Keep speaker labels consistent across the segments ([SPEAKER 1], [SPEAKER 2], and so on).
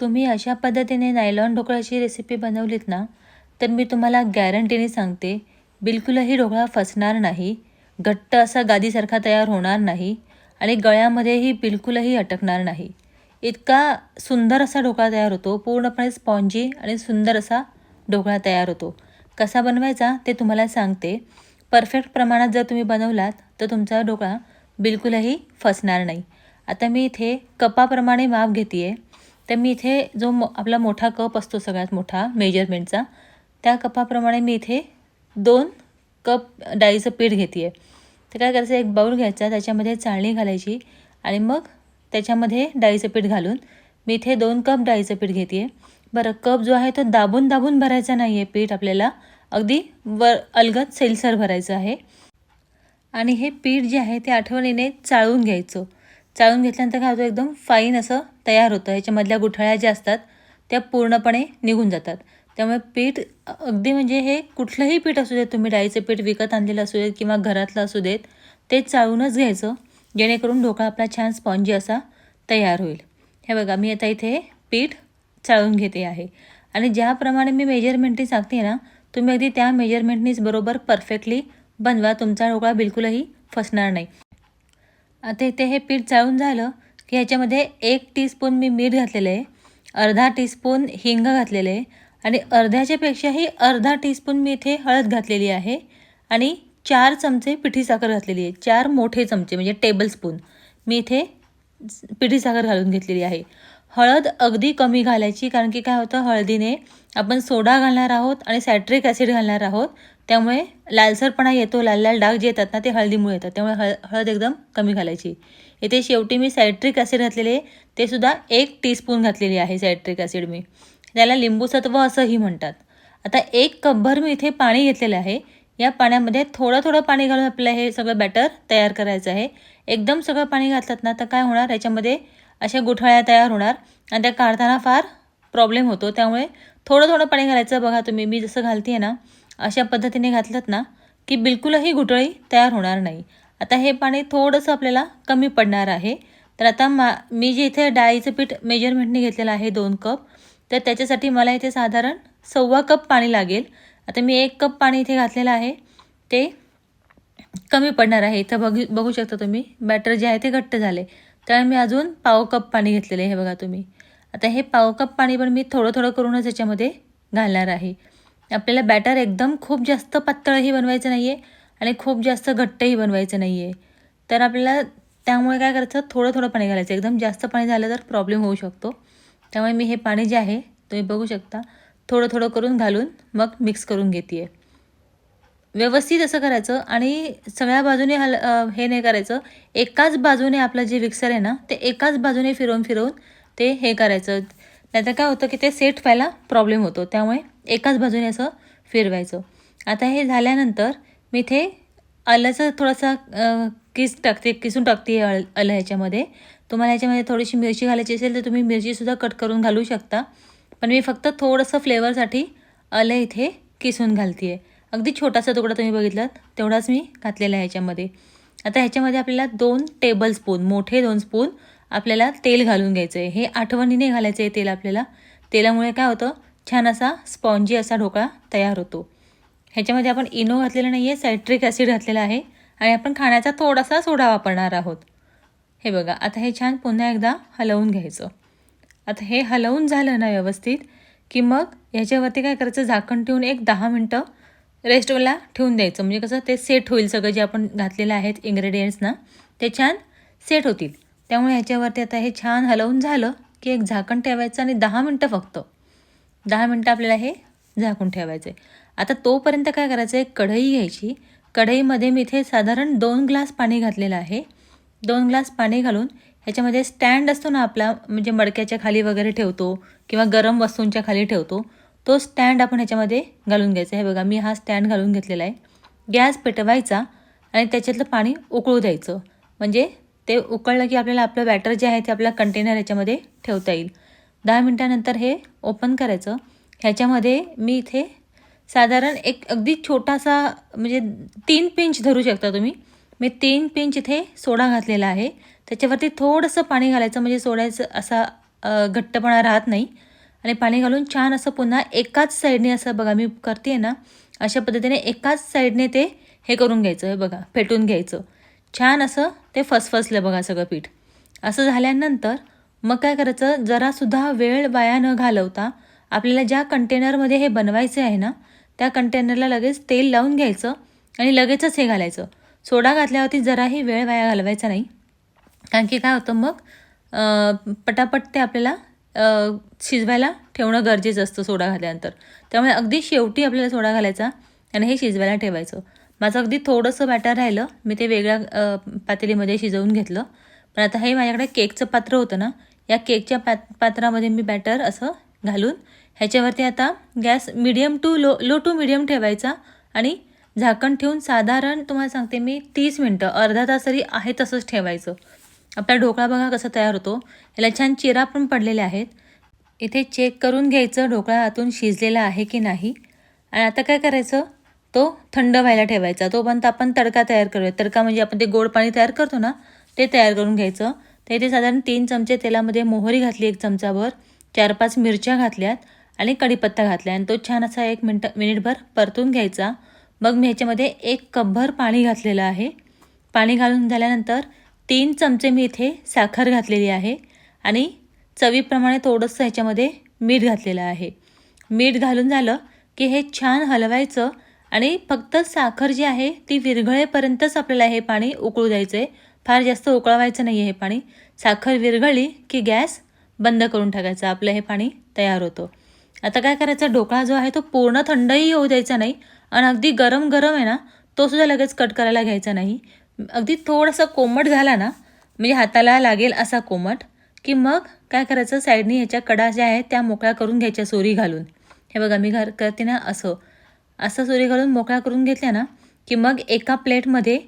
[SPEAKER 1] तुम्ही अशा पद्धतीने नायलॉन ढोकळ्याची रेसिपी बनवलीत ना तर मी तुम्हाला गॅरंटीने सांगते बिलकुलही ढोकळा फसणार नाही घट्ट असा गादीसारखा तयार होणार नाही आणि गळ्यामध्येही बिलकुलही अटकणार नाही. इतका सुंदर असा ढोकळा तयार होतो पूर्णपणे स्पॉन्जी आणि सुंदर असा ढोकळा तयार होतो. कसा बनवायचा ते तुम्हाला सांगते. परफेक्ट प्रमाणात जर तुम्ही बनवलात तर तुमचा ढोकळा बिलकुलही फसणार नाही. आता मी इथे कपाप्रमाणे माप घेते आहे तर मी इथे जो मो आपला मोठा कप असतो सगळ्यात मोठा मेजरमेंटचा त्या कपाप्रमाणे मी इथे दोन कप डाळीचं पीठ घेते आहे तर काय करायचं एक बाऊल घ्यायचा त्याच्यामध्ये चाळणी घालायची आणि मग त्याच्यामध्ये डाळीचं पीठ घालून मी इथे दोन कप डाळीचं पीठ घेते आहे बरं कप जो आहे तो दाबून दाबून भरायचा नाही आहे पीठ आपल्याला अगदी वर अलगद सेलसर भरायचं आहे. आणि हे पीठ जे आहे ते आठवणीने चाळून घ्यायचं. चाळून घेतल्यानंतर काय होतं एकदम फाईन असं तयार होतं. ह्याच्यामधल्या गुठळ्या ज्या असतात त्या पूर्णपणे निघून जातात. त्यामुळे पीठ अगदी म्हणजे हे कुठलंही पीठ असू देत तुम्ही डाळीचं पीठ विकत आणलेलं असू देत किंवा घरातलं असू देत ते चाळूनच घ्यायचं जेणेकरून ढोकळा आपला छान स्पॉन्जी असा तयार होईल. हे बघा मी आता इथे पीठ चाळून घेते आहे. आणि ज्याप्रमाणे मी मेजरमेंटनी सांगते ना तुम्ही अगदी त्या मेजरमेंटनीच बरोबर परफेक्टली बनवा. तुमचा ढोकळा बिलकुलही फसणार नाही. आता इथे हे पीठ चाळून झालं की ह्याच्यामध्ये एक टीस्पून मी मीठ घातलेलं आहे अर्धा टीस्पून हिंग घातलेलं आहे आणि अर्ध्याच्यापेक्षाही अर्धा टीस्पून मी इथे हळद घातलेली आहे आणि चार चमचे पिठी साखर घातलेली आहे चार मोठे चमचे म्हणजे टेबलस्पून मी इथे पिठी साखर घालून घेतलेली आहे. हळद अगदी कमी घालायची कारण की काय होतं हळदीने आपण सोडा घालणार आहोत आणि सॅट्रिक ॲसिड घालणार आहोत. त्यामुळे लालसरपणा येतो लाल लाल डाग जे येतात ना ते हळदीमुळे येतात. त्यामुळे हळ हळद एकदम कमी घालायची. इथे शेवटी मी सायट्रिक ॲसिड घातलेले ते सुद्धा एक टीस्पून घातलेली आहे सायट्रिक ॲसिड मी. त्याला लिंबूसत्व असंही म्हणतात. आता एक कपभर मी इथे पाणी घेतलेलं आहे. या पाण्यामध्ये थोडं थोडं पाणी घालून आपल्याला हे सगळं बॅटर तयार करायचं आहे. एकदम सगळं पाणी घातलं ना तर काय होणार? याच्यामध्ये अशा गुठळ्या तयार होणार. आणि त्या काढताना फार प्रॉब्लेम होतो. त्यामुळे थोडं थोडं पाणी घालायचं. बघा तुम्ही मी जसं घालते ना अशा पद्धतीने घातलं ना की बिलकुलही गुठळी तयार होणार नाही. आता हे पाणी थोडंसं आपल्याला कमी पडणार आहे. तर आता मा मी जे इथे डाळीचं पीठ मेजरमेंटने घेतलेलं आहे दोन कप तर त्याच्यासाठी मला इथे साधारण सव्वा कप पाणी लागेल. आता मी एक कप पाणी इथे घातलेलं आहे. ते कमी पडणार आहे. इथं बघू बघू शकता तुम्ही बॅटर जे आहे ते घट्ट झाले. त्यामुळे मी अजून पाव कप पाणी घेतलेलं आहे हे बघा तुम्ही. आता हे पाव कप पाणी पण मी थोडं थोडं करूनच याच्यामध्ये घालणार आहे. आपल्याला बॅटर एकदम खूप जास्त पातळही बनवायचं नाही आहे आणि खूप जास्त घट्टही बनवायचं नाही आहे तर आपल्याला त्यामुळे काय करायचं थोडं थोडं पाणी घालायचं. एकदम जास्त पाणी झालं तर प्रॉब्लेम होऊ शकतो. त्यामुळे मी हे पाणी जे आहे तुम्ही बघू शकता थोडं थोडं करून घालून मग मिक्स करून घेते आहे व्यवस्थित असं करायचं आणि सगळ्या बाजूने हल हे नाही करायचं. एकाच बाजूने आपलं जे मिक्सर आहे ना ते एकाच बाजूने फिरवून फिरवून ते हे करायचं. नाहीतर काय होतं की ते सेट व्हायला प्रॉब्लेम होतो. त्यामुळे एकाच बाजूने असं फिरवायचं. आता हे झाल्यानंतर मी इथे आल्याचं थोडासा किस टाकते किसून टाकते अल आलं ह्याच्यामध्ये. तुम्हाला ह्याच्यामध्ये थोडीशी मिरची घालायची असेल तर तुम्ही मिरचीसुद्धा कट करून घालू शकता. पण मी फक्त थोडंसं फ्लेवरसाठी आलं इथे किसून घालते आहे अगदी छोटासा तुकडा तुम्ही बघितलात तेवढाच मी घातलेला आहे ह्याच्यामध्ये. आता ह्याच्यामध्ये आपल्याला दोन टेबल स्पून मोठे दोन स्पून आपल्याला तेल घालून घ्यायचं आहे हे आठवणीने घालायचं आहे तेल आपल्याला. तेलामुळे काय होतं छान असा स्पॉन्जी असा ढोकळा तयार होतो. ह्याच्यामध्ये आपण इनो घातलेलं नाही आहे सायट्रिक ॲसिड घातलेलं आहे आणि आपण खाण्याचा थोडासा सोडा वापरणार आहोत. हे बघा आता हे छान पुन्हा एकदा हलवून घ्यायचं. आता हे हलवून झालं ना व्यवस्थित की मग ह्याच्यावरती काय करायचं झाकण ठेवून एक दहा मिनटं रेस्टला ठेवून द्यायचं. म्हणजे कसं ते सेट होईल सगळं जे आपण घातलेलं आहेत इन्ग्रेडियंट्स ना ते छान सेट होतील. त्यामुळे ह्याच्यावरती आता हे छान हलवून झालं की एक झाकण ठेवायचं आणि दहा मिनटं फक्त. दहा मिनटं आपल्याला हे झाकून ठेवायचं आहे आता तोपर्यंत काय करायचं आहे कढई घ्यायची. कढईमध्ये मी इथे साधारण दोन ग्लास पाणी घातलेलं आहे. दोन ग्लास पाणी घालून ह्याच्यामध्ये स्टँड असतो ना आपला म्हणजे मडक्याच्या खाली वगैरे ठेवतो किंवा गरम वस्तूंच्या खाली ठेवतो. तो स्टँड आपण ह्याच्यामध्ये घालून घ्यायचा हे बघा मी हा स्टँड घालून घेतलेला आहे. गॅस पेटवायचा आणि त्याच्यातलं पाणी उकळू द्यायचं. म्हणजे ते उकळलं की आपल्याला आपलं बॅटर जे आहे ते आपल्या कंटेनर ह्याच्यामध्ये ठेवता येईल. दहा मिनटानंतर हे ओपन करायचं. ह्याच्यामध्ये मी इथे साधारण एक अगदी छोटासा म्हणजे तीन पिंच धरू शकता तुम्ही. मी तीन पिंच इथे सोडा घातलेला आहे. त्याच्यावरती थोडंसं पाणी घालायचं म्हणजे सोड्याचं असा घट्टपणा राहत नाही. आणि पाणी घालून छान असं पुन्हा एकाच साईडने असं बघा मी करते ना अशा पद्धतीने एकाच साईडने ते हे करून घ्यायचं हे बघा फेटून घ्यायचं. छान असं ते फसफसलं बघा सगळं पीठ. असं झाल्यानंतर मग काय करायचं जरासुद्धा वेळ वाया न घालवता आपल्याला ज्या कंटेनरमध्ये हे बनवायचे आहे ना त्या कंटेनरला लगेच तेल लावून घ्यायचं आणि लगेचच हे घालायचं. सोडा घातल्यावरती जराही वेळ वाया घालवायचा नाही. कारण की काय होतं मग पटापट ते आपल्याला शिजवायला ठेवणं गरजेचं असतं सोडा घातल्यानंतर. त्यामुळे अगदी शेवटी आपल्याला सोडा घालायचा आणि हे शिजवायला ठेवायचं. माझं अगदी थोडंसं बॅटर राहिलं मी ते वेगळ्या पातेलीमध्ये शिजवून घेतलं. पण आता हे माझ्याकडे केकचं पात्र होतं ना या केकच्या पात पात्रामध्ये मी बॅटर असं घालून ह्याच्यावरती आता gas medium to low low to medium ठेवायचा आणि झाकण ठेवून साधारण तुम्हाला सांगते मी तीस मिनटं अर्धा तास तरी आहे तसंच ठेवायचं. आपला ढोकळा बघा कसा तयार होतो. याला छान चिरा पण पडलेले आहेत. इथे चेक करून घ्यायचं ढोकळा आतून शिजलेला आहे की नाही. आणि आता काय करायचं? तो थंड व्हायला ठेवायचा. तोपर्यंत आपण तडका तयार करूया. तडका म्हणजे आपण ते गोड पाणी तयार करतो ना ते तयार करून घ्यायचं. तर इथे साधारण तीन चमचे तेलामध्ये मोहरी घातली एक चमचाभर चार पाच मिरच्या घातल्यात आणि कढीपत्ता घातला आणि तो छान असा एक मिनट मिनिटभर परतून घ्यायचा. मग मी ह्याच्यामध्ये एक कपभर पाणी घातलेलं आहे. पाणी घालून झाल्यानंतर तीन चमचे मी इथे साखर घातलेली आहे आणि चवीप्रमाणे थोडंसं ह्याच्यामध्ये मीठ घातलेलं आहे. मीठ घालून झालं की हे छान हलवायचं आणि फक्त साखर जी आहे ती विरघळेपर्यंतच आपल्याला हे पाणी उकळू द्यायचं आहे फार जास्त उकळवायचं नाही आहे हे पाणी. साखर विरघळली की गॅस बंद करून टाकायचं आपलं हे पाणी तयार होतं. आता काय करायचं ढोकळा जो आहे तो पूर्ण थंडही होऊ द्यायचा नाही आणि अगदी गरम गरम आहे ना तो सुद्धा लगेच कट करायला घ्यायचा नाही. अगदी थोडासा कोमट झाला ना म्हणजे हाताला लागेल असा कोमट की मग काय करायचं? साईडने ह्याच्या कडा ज्या आहेत त्या मोकळ्या करून घ्यायच्या सोरी घालून. हे बघा मी घर करते ना असं. असं सोरी घालून मोकळ्या करून घेतल्या ना की मग एका प्लेटमध्ये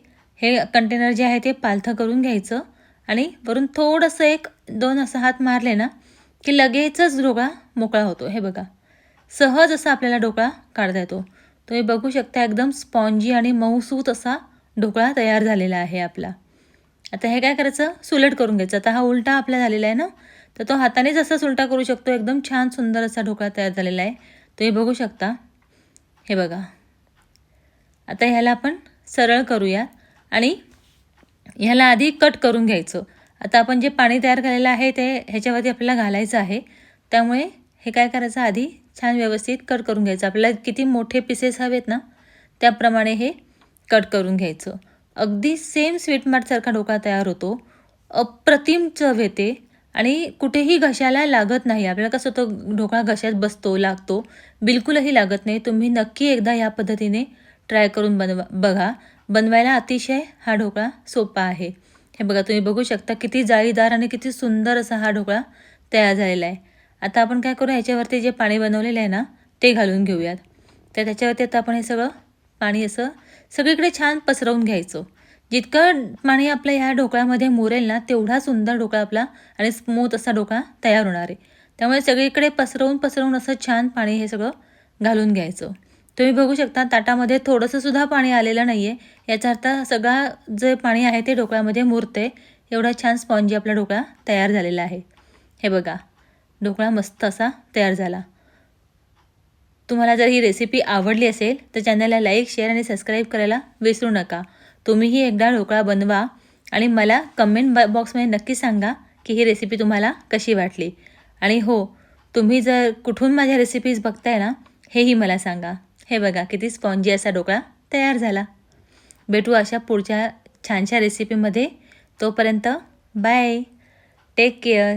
[SPEAKER 1] हे कंटेनर जे आहे ते पालथं करून घ्यायचं आणि वरून थोडंसं एक दोन असं हात मारले ना की लगेचच ढोकळा मोकळा होतो. हे बघा सहज असा आपल्याला ढोकळा काढता येतो. तुम्ही बघू शकता एकदम स्पॉन्जी आणि मऊसूत असा ढोकळा तयार झालेला आहे आपला. आता हे काय करायचं? सुलट करून घ्यायचं. आता हा उलटा आपला झालेला आहे ना? तर तो हातानेच असा सुलटा करू शकतो. एकदम छान सुंदर असा ढोकळा तयार झालेला आहे. तुम्ही बघू शकता. हे बघा. आता ह्याला आपण सरळ करूया आणि ह्याला आधी कट करून घ्यायचं. आता आपण जे पाणी तयार केलेलं आहे ते ह्याच्यावरती आपल्याला घालायचं आहे. त्यामुळे हे काय करायचं? आधी छान व्यवस्थित कट करून घ्यायचं. आपल्याला किती मोठे पीसेस हवेत ना? त्याप्रमाणे हे कट करून घ्यायचं. अगदी सेम स्वीट मार्टसारखा ढोकळा तयार होतो. अप्रतिम चव येते आणि कुठेही घशाला लागत नाही. आपल्याला कसं होतं ढोकळा घशात बसतो लागतो. बिलकुलही लागत नाही. तुम्ही नक्की एकदा या पद्धतीने ट्राय करून बनवा बघा. बनवायला अतिशय हा ढोकळा सोपा आहे. हे बघा तुम्ही बघू शकता किती जाळीदार आणि किती सुंदर असा हा ढोकळा तयार झालेला आहे. आता आपण काय करू ह्याच्यावरती जे पाणी बनवलेलं आहे ना ते घालून घेऊयात. तर त्याच्यावरती आता आपण हे सगळं पाणी असं सगळीकडे छान पसरवून घ्यायचं. जितकं पाणी आपल्या ह्या ढोकळ्यामध्ये मुरेल ना तेवढा सुंदर ढोकळा आपला आणि स्मूथ असा ढोकळा तयार होणार आहे. त्यामुळे सगळीकडे पसरवून पसरवून असं छान पाणी हे सगळं घालून घ्यायचं. तुम्ही बघू शकता ताटामध्ये थोडंसं सुद्धा पाणी आलेलं नाही आहे याचा अर्थ सगळा जे पाणी आहे ते ढोकळ्यामध्ये मुरते एवढा छान स्पॉन्जी आपला ढोकळा तयार झालेला आहे. हे बघा ढोकळा मस्त असा तयार झाला. तुम्हाला जर ही रेसिपी आवडली असेल तर चॅनलला लाईक शेअर आणि सबस्क्राईब करायला विसरू नका. तुम्हीही एकदा ढोकळा बनवा आणि मला कमेंट ब बॉक्समध्ये नक्की सांगा की ही रेसिपी तुम्हाला कशी वाटली. आणि हो तुम्ही जर कुठून माझ्या रेसिपीज बघताय ना हेही मला सांगा. हे बघा किती स्पॉन्जी असा ढोकळा तयार झाला. भेटू अशा पुढच्या छानशा रेसिपीमध्ये तोपर्यंत बाय टेक केअर